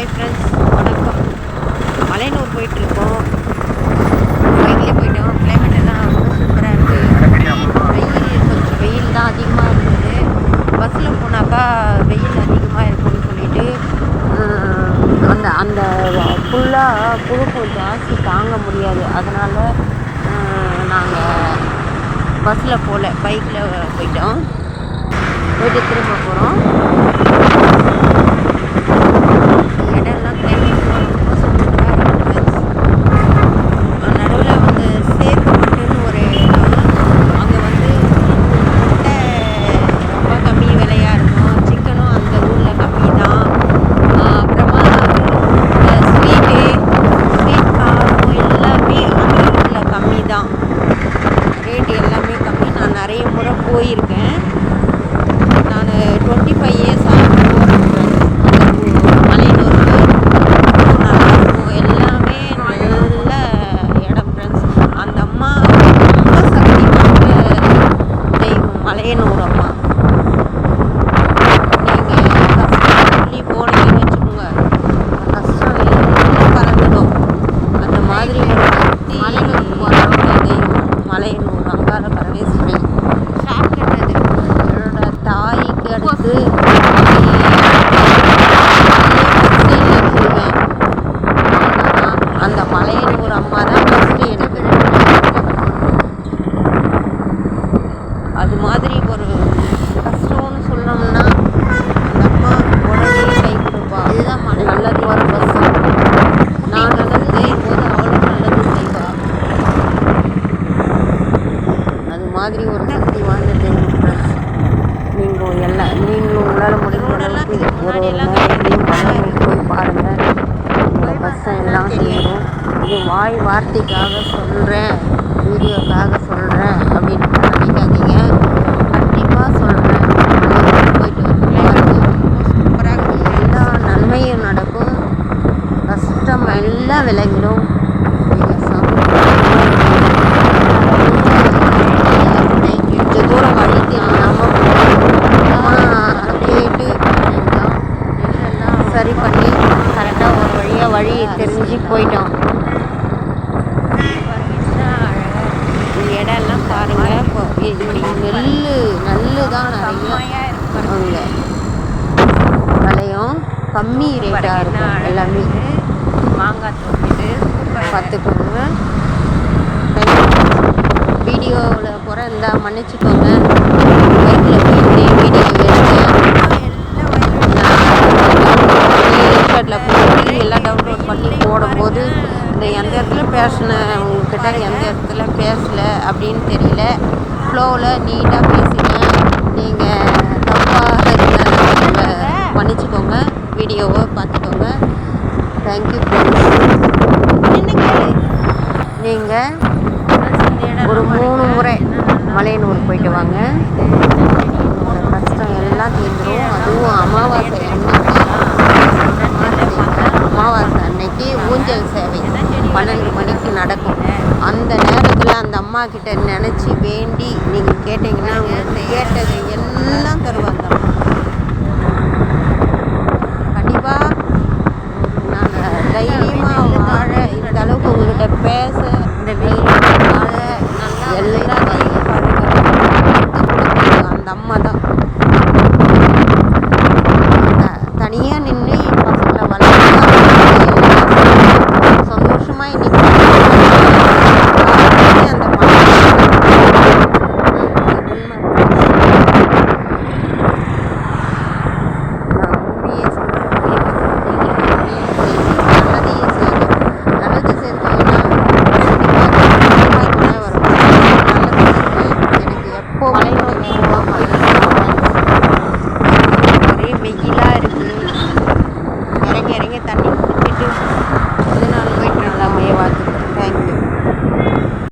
Hi friends வணக்கம். மலையனூர் போயிட்டுருக்கோம். பைக்லேயே போயிட்டோம். கிளைமேட் எல்லாம் ரொம்ப சூப்பராக இருக்குது வெயில் கொஞ்சம் வெயில் தான் அதிகமாக இருந்தது. பஸ்ஸில் போனாக்கா வெயில் அதிகமாக இருக்கும்னு சொல்லிட்டு அந்த அந்த ஃபுல்லாக புழுப்பு ஜாஸ்தி தாங்க முடியாது. அதனால் நாங்கள் பஸ்ஸில் போகல பைக்கில் போயிட்டோம். போயிட்டு திரும்ப போகிறோம் இடம்லாம் climate ரொம்ப சூப்பராக இருக்குது நடுவில் வந்து சேத்துப்பட்டுன்னு ஒரு இடம் அங்கே வந்து முட்டை ரொம்ப கம்மி விலையாக இருக்கும் சிக்கனும் அந்த ஊரில் கம்மி தான் அப்புறமா இந்த ஸ்வீட்டு ஸ்வீட் காரம் எல்லாமே அந்த ஊரில் கம்மி தான் ரேட் எல்லாமே கம்மி நான் நிறைய முறை போயிருக்கேன் நான் டுவெண்ட்டி ஃபைவ் இயர்ஸ் ஆகும் போகிறேன் அந்த மலையனூருக்கு நல்லாயிருக்கும் எல்லாமே நல்ல இடம் ஃப்ரெண்ட்ஸ் அந்த அம்மா ரொம்ப சக்தி வாய்ந்த தெய்வம் மலையனூர் அம்மா நீங்கள் கஷ்டம் சொல்லி போனீங்கன்னு வச்சுக்கோங்க கஷ்டம் எல்லாம் கலந்துடும் அந்த மாதிரி ஒரு சக்தி மலையனூர் போகிறவங்க தெய்வம் மலையனூர் அங்கார பரமேஸ்வரி சாப்பிட்டது என்னோட தாய்க்கு அடுத்து வரிசையில் வச்சுருவேன் அந்த மலையனூர் அம்மா தான் ஃபஸ்ட்டு எனக்கு அது மாதிரி ஒரு கஷ்டம்னு சொன்னோம்னா அந்த அம்மா உடனே கை கொடுப்பா இதுதான் மலை நல்லது வர பஸ் நான் நல்லது செய்யும் போது அவளும் நல்லது செய்வா அது மாதிரி ஒரு சக்தி வாய்ந்த. நீங்கள் எல்லாம் நீங்களும் உங்களால் முடிஞ்ச அளவுக்கு ஒரு ஒரு நேரத்தையும் போய் பாருங்கள் உங்கள் பஸ்ஸை எல்லாம் சேரும். இது வாய் வார்த்தைக்காக சொல்கிறேன் வீடியோக்காக சொல்கிறேன் அப்படின்னு நினைக்காதீங்க கண்டிப்பாக சொல்கிறேன் போயிட்டு வரேன் எல்லா நன்மையும் நடக்கும். கஷ்டம் எல்லாம் விலகிடும். நீங்கள் கொஞ்சம் தூரம் வழி தெரியாமல் கேட்டு சரி பண்ணி கரெக்டாக ஒரு வழியாக வழி தெரிஞ்சு போயிட்டோம் இந்த இடம்லாம் பாருங்க. நெல் நெல் தான் நிறைய அங்கே. விலையும் கம்மி ரேட்டாக இருக்கும் எல்லாமே. மாங்காய் தோப்பிட்டு பார்த்துக்கோங்க வீடியோவில் குறை இருந்தால் மன்னிச்சுக்கோங்க. பைக்கில் போயிட்டு வீடியோ எடுத்தேன் போட்டு எல்லாம் டவுன்லோட் பண்ணி போடும்போது இந்த எந்த இடத்துல பேசினேன் உங்ககிட்ட எந்த இடத்துல பேசலை அப்படின்னு தெரியல. ஃப்ளோவில் நீட்டாக பேசினேன் நீங்கள் தப்பாக இருந்தால் மன்னிச்சுக்கோங்க. வீடியோவை பார்த்துக்கோங்க. தேங்க்யூ நீங்கள் ஒரு மூணு முறை மலையனூர் போயிட்டு வாங்க. அந்த நேரத்தில் அந்த அம்மா கிட்ட நினச்சி வேண்டி நீங்கள் கேட்டிங்கன்னா கேட்டது எல்லாம் தருவாங்க.